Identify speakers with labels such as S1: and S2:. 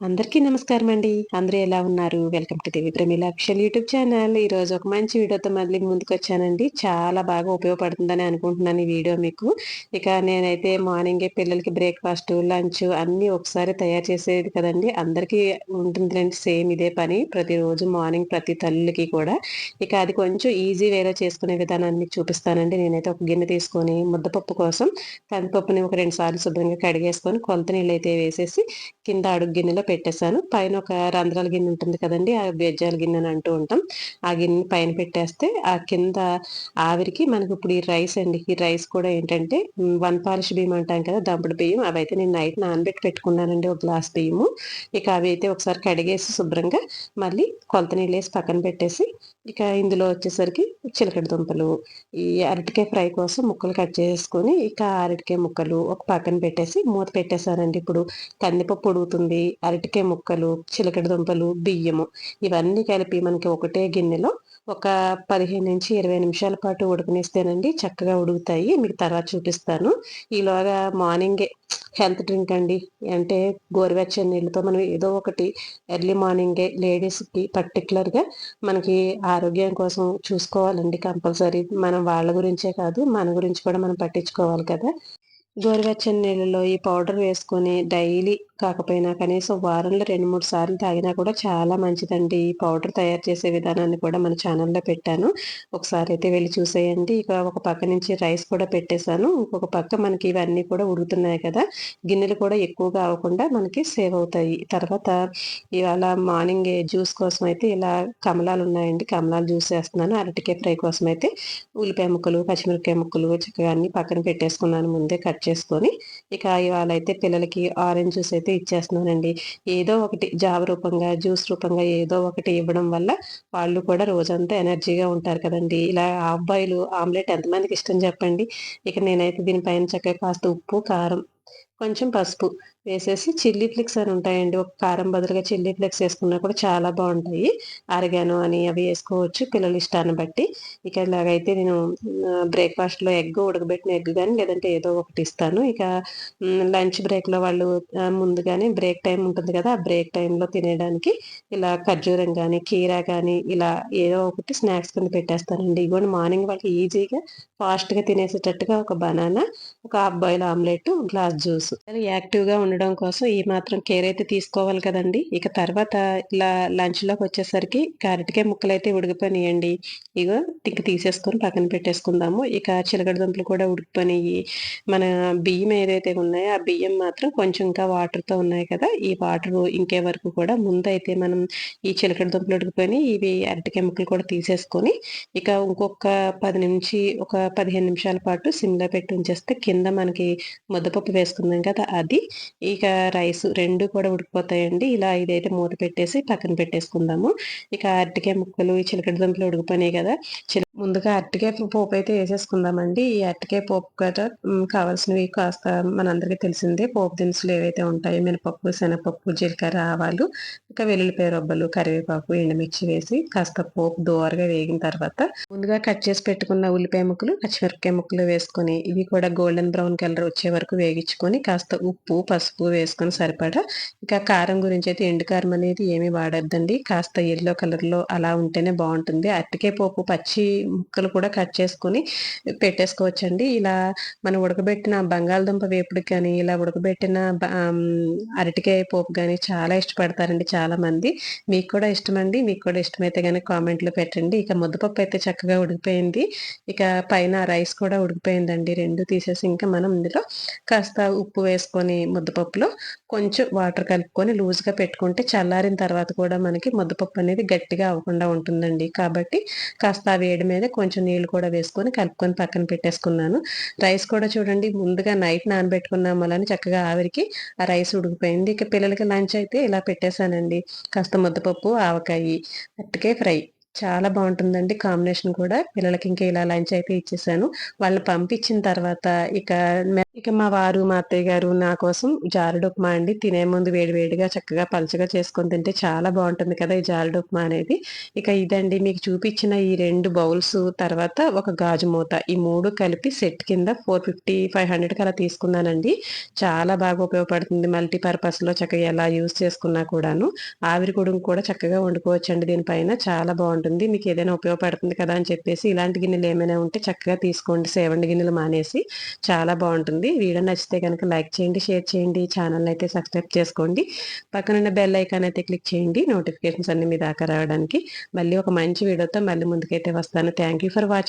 S1: అందరికీ నమస్కారం అండి. అందరూ ఎలా ఉన్నారు? Welcome to Devi Pramila official YouTube channel. ఈ రోజు ఒక మంచి వీడియోతో మళ్ళీ ముందుకు వచ్చానండి చాలా బాగా ఉపయోగపడుతుందని అనుకుంటున్నాను ఈ వీడియో మీకు. ఇక నేనైతే మార్నింగే పిల్లలకి బ్రేక్ఫాస్ట్ లంచ్ అన్నీ ఒకసారి తయారు చేసేది కదండి. అందరికీ ఉంటుందిలేండి సేమ్ ఇదే పని. ప్రతిరోజు మార్నింగ్ ప్రతి తల్లికి కూడా. ఇక అది కొంచెం ఈజీ వేలో చేసుకునే విధానాన్ని చూపిస్తానండి. నేనైతే ఒక గిన్నె తీసుకొని ముద్దపప్పు కోసం కందిపప్పుని ఒక రెండు సార్లు శుభ్రంగా కడిగేసుకొని కొలత నీళ్ళు అయితే వేసేసి కింద అడుగు గిన్నెలో పెట్టేశాను. పైన ఒక రంధ్రాల గిన్నె ఉంటుంది కదండి ఆ బెజ్జాల గిన్నె అని అంటూ ఉంటాం. ఆ గిన్నె పైన పెట్టేస్తే ఆ కింద ఆవిరికి మనకి ఇప్పుడు ఈ రైస్ అండి. ఈ రైస్ కూడా ఏంటంటే వన్ పాలిష్ బియ్యం అంటాం కదా దంపుడు బియ్యం. అవి అయితే నేను నైట్ నానబెట్టి పెట్టుకున్నానండి ఒక గ్లాస్ బియ్యము. ఇక అవి అయితే ఒకసారి కడిగేసి శుభ్రంగా మళ్ళీ కొలత నీళ్ళు వేసి పక్కన పెట్టేసి ఇక ఇందులో వచ్చేసరికి చిలకడ దుంపలు ఈ అరటికాయ ఫ్రై కోసం ముక్కలు కట్ చేసుకొని ఇక అరటికాయ ముక్కలు ఒక పక్కన పెట్టేసి మూత పెట్టేశానండి. ఇప్పుడు కందిపప్పు ఉడుగుతుంది అరటికాయ ముక్కలు చిలకడ దుంపలు బియ్యము ఇవన్నీ కలిపి మనకి ఒకటే గిన్నెలో ఒక పదిహేను నుంచి ఇరవై నిమిషాల పాటు ఉడకనిస్తేనండి చక్కగా ఉడుకుతాయి. మీకు తర్వాత చూపిస్తాను. ఈలోగా మార్నింగే హెల్త్ డ్రింక్ అండి. అంటే గోరువెచ్చని నీళ్ళతో మనం ఏదో ఒకటి ఎర్లీ మార్నింగే లేడీస్కి పర్టికులర్గా మనకి ఆరోగ్యం కోసం చూసుకోవాలండి కంపల్సరీ. మనం వాళ్ళ గురించే కాదు మన గురించి కూడా మనం పట్టించుకోవాలి కదా. గోరువెచ్చని నీళ్ళలో ఈ పౌడర్ వేసుకొని డైలీ కాకపోయినా కనీసం వారంలో రెండు మూడు సార్లు తాగినా కూడా చాలా మంచిదండి. ఈ పౌడర్ తయారు చేసే విధానాన్ని కూడా మన ఛానల్లో పెట్టాను. ఒకసారి అయితే వెళ్ళి చూసేయండి. ఇక ఒక పక్క నుంచి రైస్ కూడా పెట్టేశాను. ఇంకొక పక్క మనకి ఇవన్నీ కూడా ఉడుకుతున్నాయి కదా గిన్నెలు కూడా ఎక్కువగా అవ్వకుండా మనకి సేవ్ అవుతాయి. తర్వాత ఇవాళ మార్నింగ్ జ్యూస్ కోసం అయితే ఇలా కమలాలు ఉన్నాయండి. కమలాలు జ్యూస్ చేస్తున్నాను అరటికాయ ఫ్రై కోసం అయితే ఉల్లిపాయ ముక్కలు పచ్చిమిరపకాయ ముక్కలు చక్కగా అన్ని పక్కన పెట్టేసుకున్నాను. ముందే కట్ చేసుకొని ఇక ఇవాళ అయితే పిల్లలకి ఆరెంజ్ జ్యూస్ అయితే ఇచ్చేస్తున్నానండి. ఏదో ఒకటి జావ రూపంగా జ్యూస్ రూపంగా ఏదో ఒకటి ఇవ్వడం వల్ల వాళ్ళు కూడా రోజంతా ఎనర్జీగా ఉంటారు కదండి. ఇలా అబ్బాయిలు ఆమ్లెట్ ఎంతమందికి ఇష్టం చెప్పండి. ఇక నేనైతే దీనిపైన చక్కగా కాస్త ఉప్పు కారం కొంచెం పసుపు వేసేసి చిల్లీ ఫ్లేక్స్ అని ఉంటాయండి. ఒక కారం బదులుగా చిల్లీ ఫ్లేక్స్ వేసుకున్నా కూడా చాలా బాగుంటాయి. అరగాను అని అవి వేసుకోవచ్చు పిల్లల ఇష్టాన్ని బట్టి. ఇక ఇలాగైతే నేను బ్రేక్ఫాస్ట్లో ఎగ్ ఉడకబెట్టిన ఎగ్ కానీ లేదంటే ఏదో ఒకటి ఇస్తాను. ఇక లంచ్ బ్రేక్లో వాళ్ళు ముందుగానే బ్రేక్ టైం ఉంటుంది కదా ఆ బ్రేక్ టైంలో తినేయడానికి ఇలా ఖర్జూరం కానీ కీరా కానీ ఇలా ఏదో ఒకటి స్నాక్స్ కింద పెట్టేస్తానండి. ఇవ్వండి మార్నింగ్ వాళ్ళకి ఈజీగా ఫాస్ట్గా తినేసేటట్టుగా ఒక బనానా ఒక half boil omelette glass juice యాక్టివ్గా ఉండడం కోసం ఈ మాత్రం కేర్ అయితే తీసుకోవాలి కదండి. ఇక తర్వాత ఇలా లంచ్లోకి వచ్చేసరికి క్యారెట్కే ముక్కలు అయితే ఉడికిపోయినాయండి. ఇగో తిక్క తీసేసుకొని పక్కన పెట్టేసుకుందాము. ఇక చిలకడ దుంపలు కూడా ఉడికిపోయినాయి. మన బియ్యం ఏదైతే ఉన్నాయో ఆ బియ్యం మాత్రం కొంచెం ఇంకా వాటర్తో ఉన్నాయి కదా. ఈ వాటర్ ఇంకే వరకు కూడా ముందు అయితే మనం ఈ చిలకడ దుంపలు ఉడికిపోయి ఇవి అరటికాయ ముక్కలు కూడా తీసేసుకొని ఇక ఇంకొక పది నుంచి ఒక పదిహేను నిమిషాల పాటు సిమ్లో పెట్టి ఉంచేస్తే కింద మనకి ముద్దపప్పు వేసుకుందాం కదా అది. ఇక రైస్ రెండు కూడా ఉడికిపోతాయండి. ఇలా ఇదైతే మూత పెట్టేసి పక్కన పెట్టేసుకుందాము. ఇక అరటికాయ ముక్కలు ఈ చిలకడ దుంపలు ఉడికిపోయినాయి కదా. ముందుగా అరటికాయ పోపు అయితే వేసేసుకుందామండి. ఈ అరటికాయ పోపు కదా కావాల్సినవి కాస్త మనందరికీ తెలిసిందే. పోపు దినుసులు ఏవైతే ఉంటాయో మినపప్పు శనగపప్పు జీలకర్ర ఆవాలు ఇంకా వెల్లుల్లిపాయ రొబ్బలు కరివేపాకు ఎండుమిర్చి వేసి కాస్త పోపు దోరగా వేగిన తర్వాత ముందుగా కట్ చేసి పెట్టుకున్న ఉల్లిపాయ ముక్కలు పచ్చిమిరపకాయ ముక్కలు వేసుకొని ఇవి కూడా గోల్డెన్ బ్రౌన్ కలర్ వచ్చే వరకు వేగించుకొని కాస్త ఉప్పు పసుపు వేసుకొని సరిపడా ఇంకా కారం గురించి అయితే ఎండు కారం అనేది ఏమీ వాడద్దండి. కాస్త ఎల్లో కలర్లో అలా ఉంటేనే బాగుంటుంది. అరటికాయ పోపు పచ్చి ముక్కలు కూడా కట్ చేసుకొని పెట్టేసుకోవచ్చండి. ఇలా మనం ఉడకబెట్టిన బంగాళదుంప వేపుడు కానీ ఇలా ఉడకబెట్టిన అరటికాయ పోపు కానీ చాలా ఇష్టపడతారండి చాలా మంది మీకు కూడా ఇష్టమండి మీకు కూడా ఇష్టమైతే కానీ కామెంట్లో పెట్టండి. ఇక ముద్దపప్పు అయితే చక్కగా ఉడికిపోయింది. ఇక పైన రైస్ కూడా ఉడికిపోయిందండి. రెండు తీసేసి ఇంకా మనం ఇందులో కాస్త ఉప్పు వేసుకొని ముద్దపప్పులో కొంచెం వాటర్ కలుపుకొని లూజ్గా పెట్టుకుంటే చల్లారిన తర్వాత కూడా మనకి ముద్దపప్పు అనేది గట్టిగా అవ్వకుండా ఉంటుందండి. కాబట్టి కాస్త వేడి మీద కొంచెం నీళ్ళు కూడా వేసుకొని కలుపుకొని పక్కన పెట్టేసుకున్నాను. రైస్ కూడా చూడండి ముందుగా నైట్ నానబెట్టుకున్నాం అలానే చక్కగా ఆవిరికి ఆ రైస్ ఉడికిపోయింది. ఇక పిల్లలకి లంచ్ అయితే ఇలా పెట్టేశానండి. కాస్త ముద్దపప్పు ఆవకాయి అట్టుకే ఫ్రై. చాలా బాగుంటుందండి కాంబినేషన్ కూడా. పిల్లలకి ఇంకా ఇలా లంచ్ అయితే ఇచ్చేసాను. వాళ్ళు పంపించిన తర్వాత ఇక ఇక మా వారు మా అత్తయ్య గారు నా కోసం జారుడు ఉప్మా అండి. తినే ముందు వేడివేడిగా చక్కగా పలుచగా చేసుకొని తింటే చాలా బాగుంటుంది కదా ఈ జారుడు ఉప్మా అనేది. ఇక ఇదండి మీకు చూపించిన ఈ రెండు బౌల్స్ తర్వాత ఒక గాజు మూత. ఈ మూడు కలిపి సెట్ కింద ఫోర్ ఫిఫ్టీ ఫైవ్ హండ్రెడ్కి అలా తీసుకున్నానండి. చాలా బాగా ఉపయోగపడుతుంది మల్టీపర్పస్లో చక్కగా ఎలా యూస్ చేసుకున్నా కూడాను. ఆవిరి కొడుకు కూడా చక్కగా వండుకోవచ్చు అండి దీనిపైన. చాలా బాగుంటుంది. మీకు ఏదైనా ఉపయోగపడుతుంది కదా అని చెప్పేసి ఇలాంటి గిన్నెలు ఏమైనా ఉంటే చక్కగా తీసుకోండి. సేవండి గిన్నెలు మానేసి. చాలా బాగుంటుంది. వీడియో నచ్చితే కనుక లైక్ చేయండి షేర్ చేయండి ఛానల్ అయితే సబ్స్క్రైబ్ చేసుకోండి. పక్కనున్న బెల్ ఐకాన్ అయితే క్లిక్ చేయండి. నోటిఫికేషన్స్ అన్ని మీ దాకా రావడానికి. మళ్ళీ ఒక మంచి వీడియోతో మళ్ళీ ముందుకైతే వస్తాను. Thank for watching